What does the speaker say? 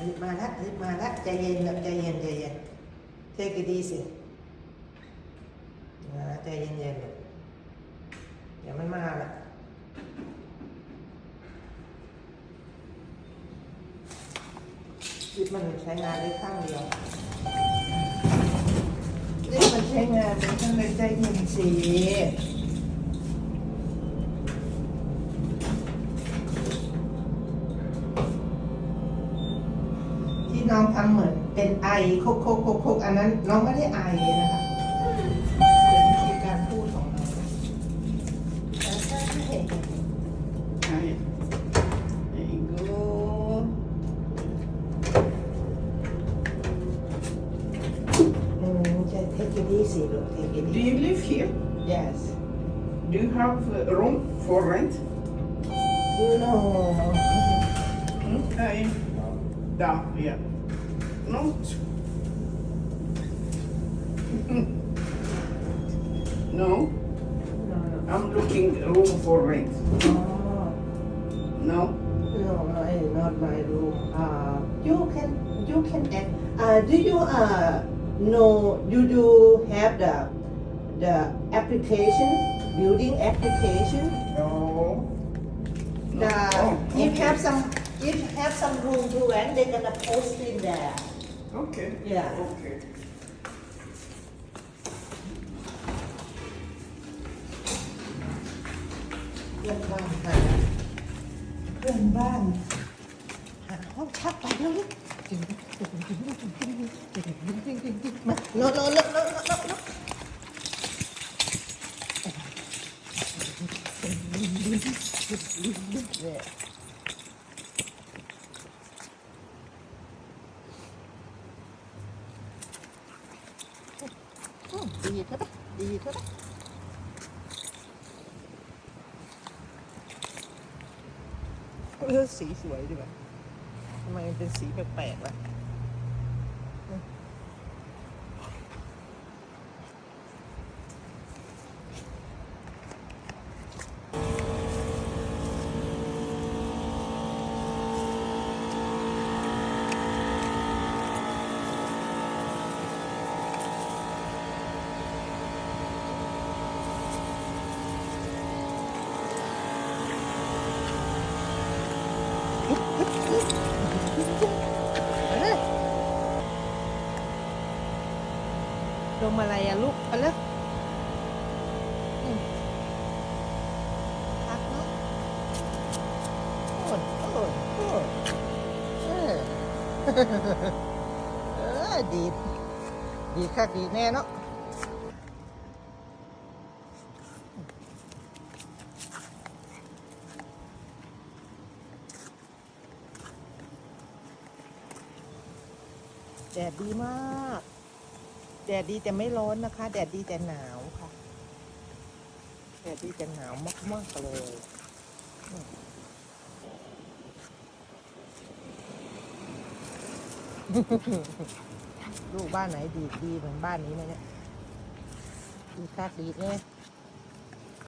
รีบมาและรีบมาและใจเย็นแบบใจเย็นใจเย็นเทคดีสิมาละใจเย็นเย็นลูกเดี๋ยวมันมาละรีบมันใช้งานได้ข้างเดียวรีบมันใช้งานเป็นข้างในใจเย็นสิ ที่ น้องทำเหมือนเป็นไอโคกโคกโคกโคกอันนั้น น้องไม่ได้ไอนะคะเป็นวิธีการพูดของน้อง Hi. There you go. อืมจะ take it easy ลูก take it Do easy you live here? yes Do you have a room for rent? no Okay. Down here. No. no, no no I'm looking room for rent. oh No. no no it's not my room uh you can you can add uh do you uh know you do have the the application building application No. The, Oh, okay. have some, if have some room to rent, they're gonna post in there. Okay. Yeah. Okay. เพื่อนบ้านหาเพื่อนบ้านหาห้องพักไปแล้วลูกมาโน้โน้โน้โน้โน้โน้โน้เ ดีเถอะดีเท่าไหร่เออสีสวยดีว่ะทำไมมันเป็นสีแปลกๆวะ มอะไรอะลูกเอาเลยอืมพักเนาะโอนโอนโอนเออเออดี ดีคักดีแน่เนาะแดดดีมาก แดดดีแต่ไม่ร้อนนะคะ แดดดีแต่หนาวค่ะ แดดดีแต่หนาวมากๆเลยลูกบ้านไหนดีดีเหมือนบ้านนี้ไหมเนี่ยดีคักดีเนี่ย